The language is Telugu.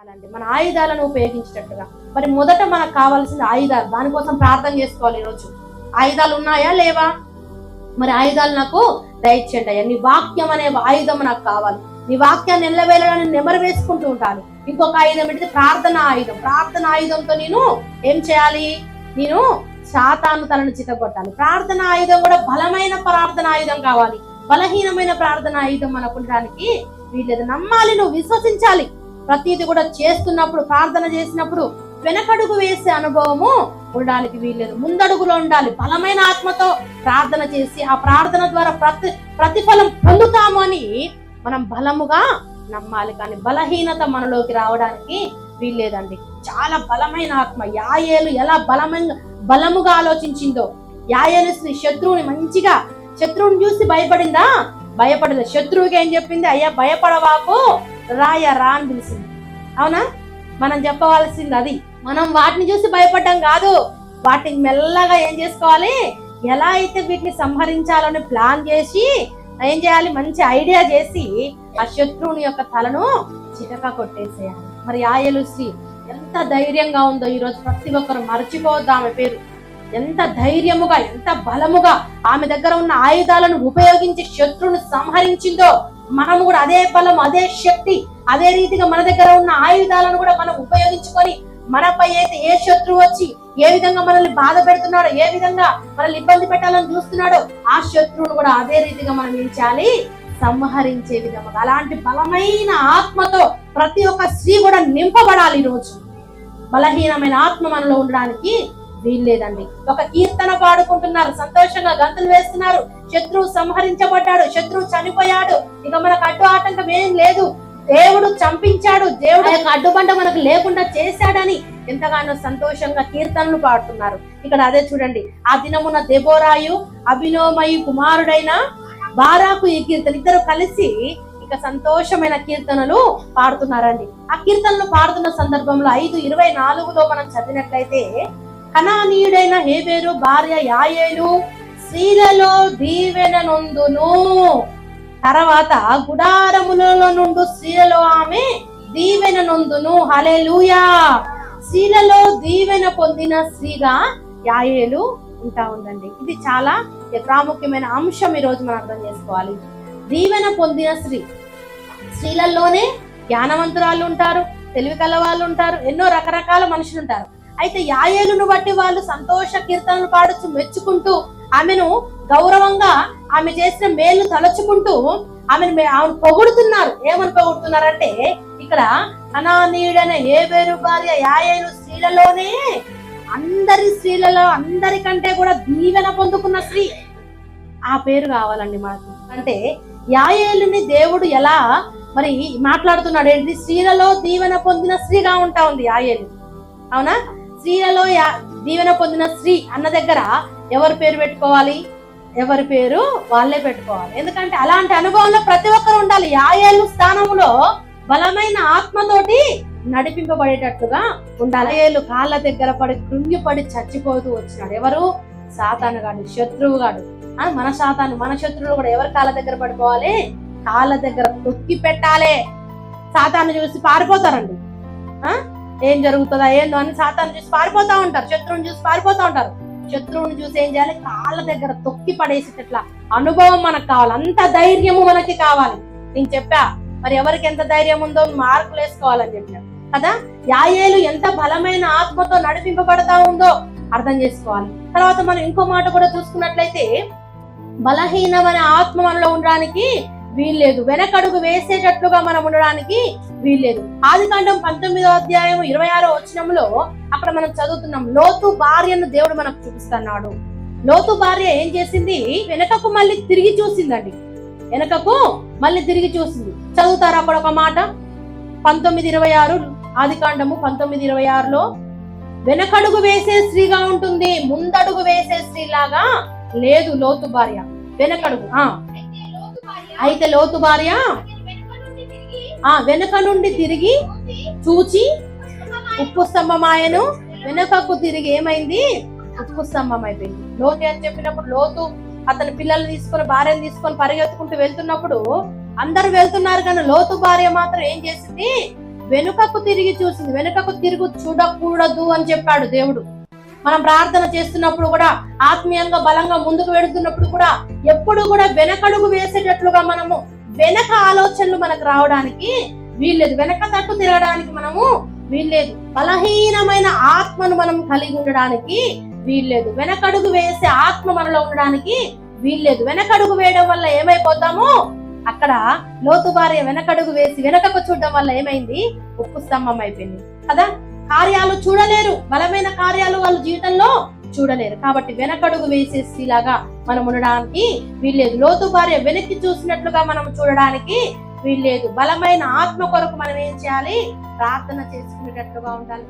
ఉండాలండి. మన ఆయుధాలను ఉపయోగించేటట్టుగా. మరి మొదట మనకు కావాల్సిన ఆయుధాలు. దానికోసం ప్రార్థన చేసుకోవాలి ఈరోజు. ఆయుధాలు ఉన్నాయా లేవా? మరి ఆయుధాలు నాకు దయచేయండి అయ్యా. నీ వాక్యం అనే ఆయుధం నాకు కావాలి. నీ వాక్యాన్ని ఎల్లవేళలను నెమరు వేసుకుంటూ ఉంటాను. ఇంకొక ఆయుధం ఏంటంటే ప్రార్థన ఆయుధం. ప్రార్థన ఆయుధంతో నేను ఏం చేయాలి? నేను శాతాను తనను చితగొట్టాలి. ప్రార్థన ఆయుధం కూడా బలమైన ప్రార్థన ఆయుధం కావాలి. బలహీనమైన ప్రార్థన ఆయుధం మనకు ఉండడానికి వీళ్ళది నమ్మాలి నువ్వు విశ్వసించాలి. ప్రతిది కూడా చేస్తున్నప్పుడు ప్రార్థన చేసినప్పుడు వెనకడుగు వేసే అనుభవము ఉండడానికి వీల్లేదు. ముందడుగులో ఉండాలి. బలమైన ఆత్మతో ప్రార్థన చేసి ఆ ప్రార్థన ద్వారా ప్రతి ప్రతిఫలం పొందుతాము అని మనం బలముగా నమ్మాలి. కానీ బలహీనత మనలోకి రావడానికి వీల్లేదండి. చాలా బలమైన ఆత్మ. యాయేలు ఎలా బలమైన బలముగా ఆలోచించిందో యాయేలు శత్రువుని మంచిగా శత్రువుని చూసి భయపడిందా? భయపడదు శత్రువుకి ఏం చెప్పింది? అయ్యా భయపడవాకు. రాయ రా అని పిలిచింది. అవునా? మనం చెప్పవలసింది అది. మనం వాటిని చూసి భయపడ్డం కాదు. వాటిని మెల్లగా ఏం చేసుకోవాలి? ఎలా అయితే వీటిని సంహరించాలని ప్లాన్ చేసి ఏం చేయాలి? మంచి ఐడియా చేసి ఆ శత్రువుని యొక్క తలను చిటక కొట్టేసేయాలి. మరి ఆయలు శ్రీ ఎంత ధైర్యంగా ఉందో ఈరోజు ప్రతి ఒక్కరు మర్చిపోవద్దు ఆమె పేరు. ఎంత ధైర్యముగా ఎంత బలముగా ఆమె దగ్గర ఉన్న ఆయుధాలను ఉపయోగించి శత్రువును సంహరించిందో మనము కూడా అదే బలం అదే శక్తి అదే రీతిగా మన దగ్గర ఉన్న ఆయుధాలను కూడా మనం ఉపయోగించుకొని మనపై అయితే ఏ శత్రువు వచ్చి ఏ విధంగా మనల్ని బాధ పెడుతున్నాడో ఏ విధంగా మనల్ని ఇబ్బంది పెట్టాలని చూస్తున్నాడో ఆ శత్రువును కూడా అదే రీతిగా మనం నిలిచాలి సంహరించే విధంగా అలాంటి బలమైన ఆత్మతో ప్రతి ఒక్క స్త్రీ కూడా నింపబడాలి ఈ రోజు బలహీనమైన ఆత్మ మనలో ఉండడానికి వీల్లేదండి. ఒక కీర్తన పాడుకుంటున్నారు. సంతోషంగా గంతులు వేస్తున్నారు. శత్రువు సంహరించబడ్డాడు. శత్రువు చనిపోయాడు. ఇక మనకు అడ్డు ఆటంకం ఏం లేదు. దేవుడు చంపించాడు. దేవుడు యొక్క అడ్డుబండ మనకు లేకుండా చేశాడని ఎంతగానో సంతోషంగా కీర్తనలు పాడుతున్నారు. ఇక్కడ అదే చూడండి. ఆ దినమున దెబోరాయు అభినోమయు కుమారుడైన బారాకు ఈ కీర్తన ఇద్దరు కలిసి ఇక సంతోషమైన కీర్తనలు పాడుతున్నారండి. ఆ కీర్తనలు పాడుతున్న సందర్భంలో ఐదు ఇరవై నాలుగులో మనం చదివినట్లయితే కణానీయుడైన హేబేరు భార్య యాయేలు స్త్రీలలో దీవెననుందును. తర్వాత గుడారములలో నుండి స్త్రీలలో ఆమె దీవెన హలెలుయా స్త్రీలలో దీవెన పొందిన స్త్రీగా యాయేలు ఉంటా ఉందండి ఇది చాలా ప్రాముఖ్యమైన అంశం ఈ రోజు మనం అర్థం చేసుకోవాలి. దీవెన పొందిన స్త్రీ. స్త్రీలలోనే జ్ఞానవంతురాలు ఉంటారు తెలివి కల వాళ్ళు ఉంటారు ఎన్నో రకరకాల మనుషులు ఉంటారు. అయితే యాయేలును బట్టి వాళ్ళు సంతోష కీర్తనలు పాడుచు మెచ్చుకుంటూ ఆమెను గౌరవంగా ఆమె చేసిన మేలు తలచుకుంటూ ఆమెను ఆమెను పొగుడుతున్నారు. ఏమని పొగుడుతున్నారంటే ఇక్కడ అనానీయుడైన ఏ వేరు భార్య యాయేలు స్త్రీలలోనే అందరి స్త్రీలలో అందరికంటే కూడా దీవెన పొందుకున్న స్త్రీ. ఆ పేరు కావాలండి మాకు. అంటే యాయేలుని దేవుడు ఎలా మరి మాట్లాడుతున్నాడు ఏంటి? స్త్రీలలో దీవెన పొందిన స్త్రీగా ఉంటా ఉంది యాయేలు. అవునా? స్త్రీలలో యా- దీవెన పొందిన స్త్రీ అన్న దగ్గర ఎవరి పేరు పెట్టుకోవాలి? ఎవరి పేరు వాళ్ళే పెట్టుకోవాలి. ఎందుకంటే అలాంటి అనుభవంలో ప్రతి ఒక్కరు ఉండాలి. యాయేళ్ళు స్థానంలో బలమైన ఆత్మతోటి నడిపింపబడేటట్లుగా ఉండాలి. ఏళ్ళు కాళ్ళ దగ్గర పడి కృంగిపడి చచ్చిపోతూ వచ్చినాడు. ఎవరు? సాతాను గాడు శత్రువు గాడు. మన సాతాను మన శత్రువులు కూడా ఎవరు కాళ్ళ దగ్గర పడిపోవాలి? కాళ్ళ దగ్గర తొక్కి పెట్టాలి. సాతాను చూసి పారిపోతారండి. ఆ? ఏం జరుగుతుందా ఏందో అని సాతాను చూసి పారిపోతా ఉంటారు శత్రువుని చూసి పారిపోతా ఉంటారు. శత్రువుని చూసి ఏం చేయాలి? కాళ్ళ దగ్గర తొక్కి పడేసేటట్ల అనుభవం మనకు కావాలి అంత ధైర్యము మనకి కావాలి. నేను చెప్పా మరి ఎవరికి ఎంత ధైర్యం ఉందో మార్కులు వేసుకోవాలని చెప్పాను కదా? యాయేలు ఎంత బలమైన ఆత్మతో నడిపింపబడతా ఉందో అర్థం చేసుకోవాలి. తర్వాత మనం ఇంకో మాట కూడా చూసుకున్నట్లయితే బలహీనమైన ఆత్మ మనలో ఉండడానికి వీల్లేదు. వెనకడుగు వేసేటట్లుగా మనం ఉండడానికి వీల్లేదు. ఆదికాండం పంతొమ్మిదో అధ్యాయం ఇరవై ఆరో వచనంలో అక్కడ మనం చదువుతున్నాం లోతు భార్యను దేవుడు మనకు చూపిస్తున్నాడు. లోతు భార్య ఏం చేసింది? వెనకకు మళ్ళీ తిరిగి చూసిందండి. వెనకకు మళ్ళీ తిరిగి చూసింది. చదువుతారు అక్కడ ఒక మాట? పంతొమ్మిది ఇరవై ఆరు ఆదికాండము పంతొమ్మిది ఇరవై ఆరులో వెనకడుగు వేసే స్త్రీగా ఉంటుంది ముందడుగు వేసే స్త్రీ లాగా లేదు లోతు భార్య. వెనకడుగు ఆ అయితే లోతు భార్య? ఆ వెనక నుండి తిరిగి చూచి ఉప్పు స్తంభమాయను. వెనుకకు తిరిగి ఏమైంది? ఉప్పు స్తంభం అయిపోయింది లోతు అని చెప్పినప్పుడు లోతు అతని పిల్లల్ని తీసుకొని భార్యను తీసుకొని పరిగెత్తుకుంటూ వెళ్తున్నప్పుడు అందరు వెళ్తున్నారు కానీ లోతు భార్య మాత్రం ఏం చేసింది? వెనుకకు తిరిగి చూసింది. వెనుకకు తిరుగు చూడకూడదు అని చెప్పాడు దేవుడు. మనం ప్రార్థన చేస్తున్నప్పుడు కూడా ఆత్మీయంగా బలంగా ముందుకు వెడుతున్నప్పుడు కూడా ఎప్పుడు కూడా వెనకడుగు వేసేటట్లుగా మనము వెనక ఆలోచనలు మనకు రావడానికి వీల్లేదు. వెనక తట్టు తిరగడానికి మనము వీల్లేదు. బలహీనమైన ఆత్మను మనం కలిగి ఉండడానికి వీల్లేదు. వెనకడుగు వేసే ఆత్మ మనలో ఉండడానికి వీల్లేదు. వెనకడుగు వేయడం వల్ల ఏమైపోతాము? అక్కడ లోతు భార్య వెనకడుగు వేసి వెనకకు చూడడం వల్ల ఏమైంది? ఉప్పు స్తంభం అయిపోయింది. కదా? కార్యాలు చూడలేరు. బలమైన కార్యాలు వాళ్ళ జీవితంలో చూడలేరు. కాబట్టి వెనకడుగు వేసేసిలాగా మనం ఉండడానికి వీల్లేదు. లోతు భార్య వెనక్కి చూసినట్లుగా మనం చూడడానికి వీల్లేదు. బలమైన ఆత్మ కొరకు మనం ఏం చేయాలి? ప్రార్థన చేసుకునేటట్లుగా ఉండాలి.